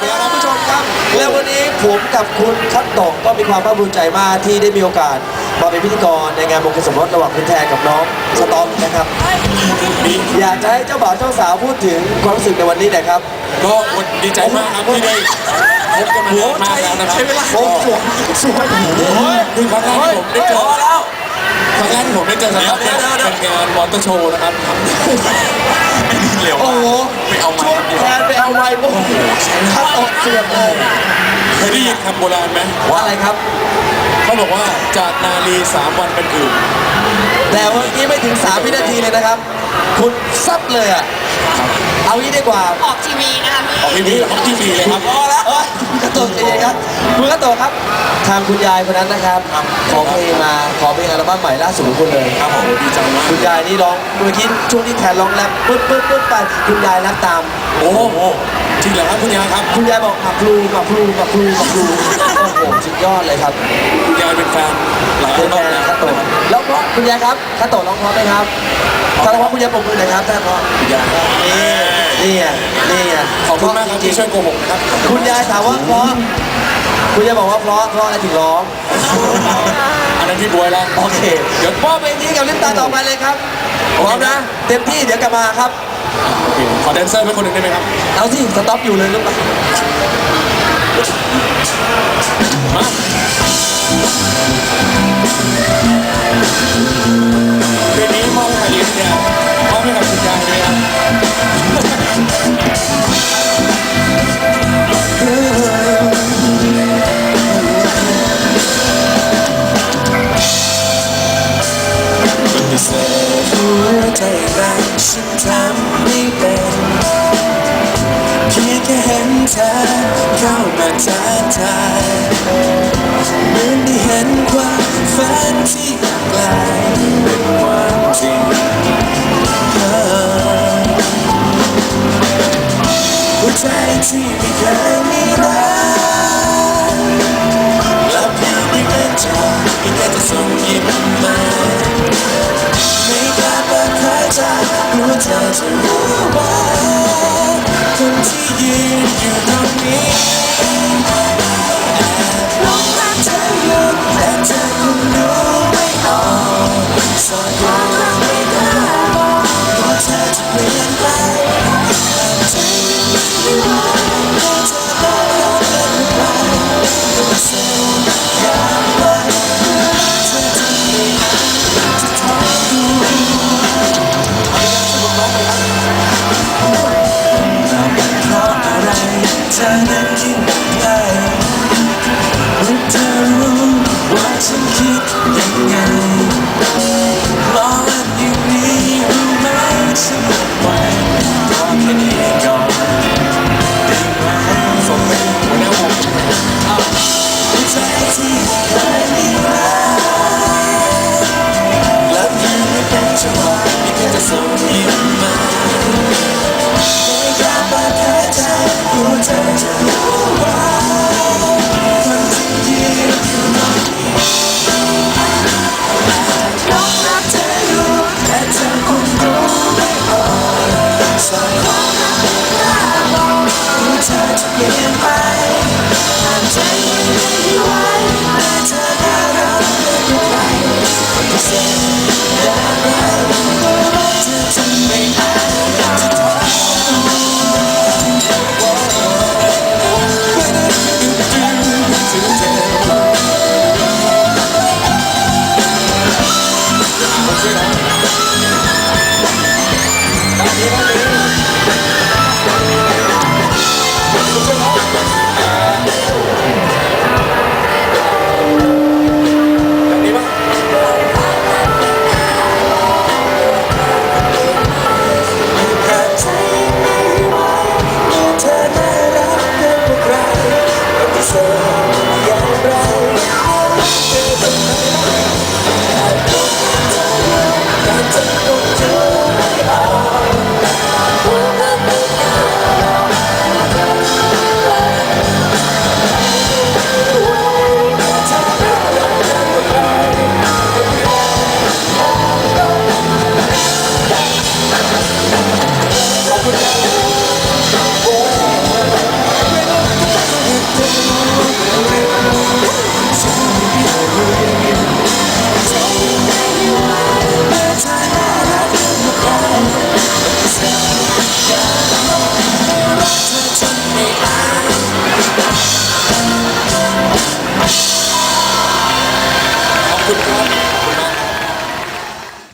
เดี๋ยวนะผู้ชมครับ และวันนี้ผมกับคุณคัตโตะก็มีความภาคภูมิใจมากที่ได้มีโอกาสมาเป็นพิธีกรในงานมงคลสมรสระหว่างคุณแทนกับน้องสตอมนะครับ อยากจะให้เจ้าบ่าวเจ้าสาวพูดถึงความรู้สึกในวันนี้หน่อยครับ ก็วันดีใจมากครับที่ได้พบกันมานานมากแล้วนะครับโอ้โหสวย คือครั้งแรกที่ผมได้เจอ ครั้งแรกที่ผมได้เจอสตาร์เป็นเป็นงานมอเตอร์โชว์นะครับเร็วโอ้มากโหไปเอาไม้ช่วงเดียวแทนไปเอาไม้โอ้โหคัตโตะเสียบเลยเคยได้ยินคำโบราณไหมว่าอะไรครับ เขาบอกว่าจากนาลีสามวันเป็นอื่นแต่เมื่อกี้ไม่ถึง3วินาทีเลยนะครับ คุณซับเลยอะ เอางี้ดีกว่าออกทีวีนะคะออกทีวีออกทีวีเลยครับพอแล้วเอ้ยกระโตกเองครับคุณกระโตกครับ ทางคุณยายคนนั้นนะครับ ขอเพลงมาขอเพลงอัลบั้มใหม่ล่าสุดของคุณเลยครับผมดีใจมากคุณยายนี่ร้องเมื่อกี้ช่วงที่แทนร้องแรปปึ๊บปึ๊บปึ๊บไปคุณยายแรปตาม โอ้โหจริงเหรอครับคุณยายครับ คุณยายบอกหมักพลูหมักพลูหมักพลูหมักพลูโอ้โหสุดยอดเลยครับคุณยายเป็นแฟนหลายเป็นรแฟอบนแล้วคาโตะแล้วเพราะคุณยายครับคาโตะร้องเพราะไหมครับถ้าร้องเพราะคุณยายปรบมือหน่อยครับถ้าเพราะคุณยายนี่ นี่ไงนี่ไงขอบคุณมากครับที่ช่วยโกหกนะครับคุณยายถามว่าเพราะคุณยายบอกว่าเพราะเพราะอะไรถึงร้อง อันนั้นพี่บวยแล้ว โอเค เดี๋ยวมอบเพลงนี้กับลิปตาต่อไปเลยครับพร้อมนะ เต็มที่เดี๋ยวกลับมาครับ โอเคขอแดนเซอร์เป็นคนหนึ่งได้ไหมครับ เอาสิสต็อปอยู่เลยลูกมาเพ ทำไม่เป็นเพียงแค่เห็นเธอเข้ามาทักทายเหมือนได้เห็นความฝันที่กลายเป็นความจริงเออหัวใจที่ไม่เคยมีรักและเพียงได้เป็นเธอเพียงแค่จะส่ง กลัวเธอจะรู้ จังหวะนี่แค่จะส่ง